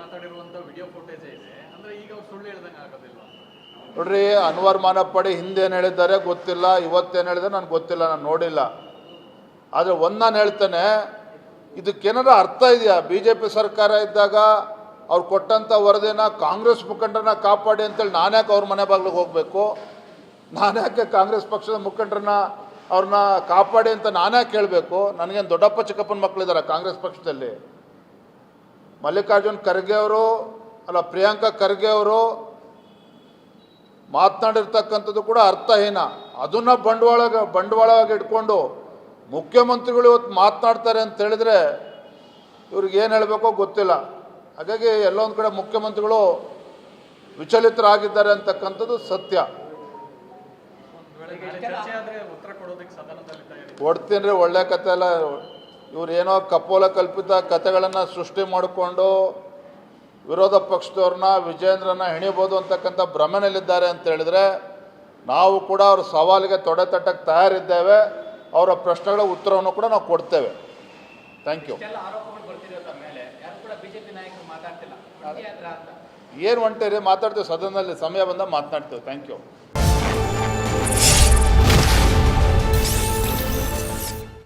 ಮಾತಾಡಿರುವಂತ video footage ಇದೆ. ಅಂದ್ರೆ ಈಗ ಅವ್ರು ಸುಳ್ಳು ಹೇಳ್ದಂಗೆ ಆಗೋದಿಲ್ಲ. ನೋಡ್ರಿ, ಅನ್ವರ್ ಮಾನಪ್ಪಡಿ ಹಿಂದೆ ಏನು ಹೇಳಿದ್ದಾರೆ ಗೊತ್ತಿಲ್ಲ ಇವತ್ತೇನು ಹೇಳಿದ್ರೆ ನನಗೆ ಗೊತ್ತಿಲ್ಲ, ನಾನು ನೋಡಿಲ್ಲ. ಆದರೆ ಒಂದು ನಾನು ಹೇಳ್ತೇನೆ, ಇದಕ್ಕೇನಾರ ಅರ್ಥ ಇದೆಯಾ? ಬಿ ಜೆ ಪಿ ಸರ್ಕಾರ ಇದ್ದಾಗ ಅವ್ರು ಕೊಟ್ಟಂಥ ವರದಿನ ಕಾಂಗ್ರೆಸ್ ಮುಖಂಡರನ್ನ ಕಾಪಾಡಿ ಅಂತೇಳಿ ನಾನ್ಯಾಕೆ ಅವ್ರ ಮನೆ ಬಾಗ್ಲಿಗೆ ಹೋಗಬೇಕು? ನಾನ್ಯಾಕೆ ಕಾಂಗ್ರೆಸ್ ಪಕ್ಷದ ಮುಖಂಡರನ್ನ ಅವ್ರನ್ನ ಕಾಪಾಡಿ ಅಂತ ನಾನ್ಯಾಕೆ ಹೇಳಬೇಕು? ನನಗೇನು ದೊಡ್ಡಪ್ಪ ಚಿಕ್ಕಪ್ಪನ ಮಕ್ಕಳಿದ್ದಾರೆ ಕಾಂಗ್ರೆಸ್ ಪಕ್ಷದಲ್ಲಿ? ಮಲ್ಲಿಕಾರ್ಜುನ್ ಖರ್ಗೆ ಅವರು ಅಲ್ಲ ಪ್ರಿಯಾಂಕಾ ಖರ್ಗೆ ಅವರು ಮಾತನಾಡಿರ್ತಕ್ಕಂಥದ್ದು ಕೂಡ ಅರ್ಥಹೀನ. ಅದನ್ನ ಬಂಡವಾಳ ಬಂಡವಾಳವಾಗಿ ಇಟ್ಕೊಂಡು ಮುಖ್ಯಮಂತ್ರಿಗಳು ಇವತ್ತು ಮಾತನಾಡ್ತಾರೆ ಅಂತ ಹೇಳಿದ್ರೆ ಇವ್ರಿಗೆ ಏನು ಹೇಳಬೇಕೋ ಗೊತ್ತಿಲ್ಲ. ಹಾಗಾಗಿ ಎಲ್ಲೊಂದು ಕಡೆ ಮುಖ್ಯಮಂತ್ರಿಗಳು ವಿಚಲಿತರಾಗಿದ್ದಾರೆ ಅಂತಕ್ಕಂಥದ್ದು ಸತ್ಯ. ಕೊಡ್ತೀನಿ ರೀ ಒಳ್ಳೆ ಕತೆ ಎಲ್ಲ. ಇವ್ರು ಏನೋ ಕಪೋಲ ಕಲ್ಪಿತ ಕಥೆಗಳನ್ನು ಸೃಷ್ಟಿ ಮಾಡಿಕೊಂಡು ವಿರೋಧ ಪಕ್ಷದವ್ರನ್ನ ವಿಜೇಂದ್ರನ ಹೆಣಿಬೋದು ಅಂತಕ್ಕಂಥ ಭ್ರಮೆನಲ್ಲಿದ್ದಾರೆ ಅಂತ ಹೇಳಿದ್ರೆ ನಾವು ಕೂಡ ಅವ್ರ ಸವಾಲಿಗೆ ತೊಡೆ ತಟ್ಟಕ್ಕೆ ತಯಾರಿದ್ದೇವೆ. ಅವರ ಪ್ರಶ್ನೆಗಳ ಉತ್ತರವನ್ನು ಕೂಡ ನಾವು ಕೊಡ್ತೇವೆ. ಥ್ಯಾಂಕ್ ಯು ಏನು ಹೊಂಟೇರಿ ಮಾತಾಡ್ತೀವಿ ಸದನದಲ್ಲಿ. ಸಮಯ ಬಂದಾಗ ಮಾತನಾಡ್ತೇವೆ. Thank you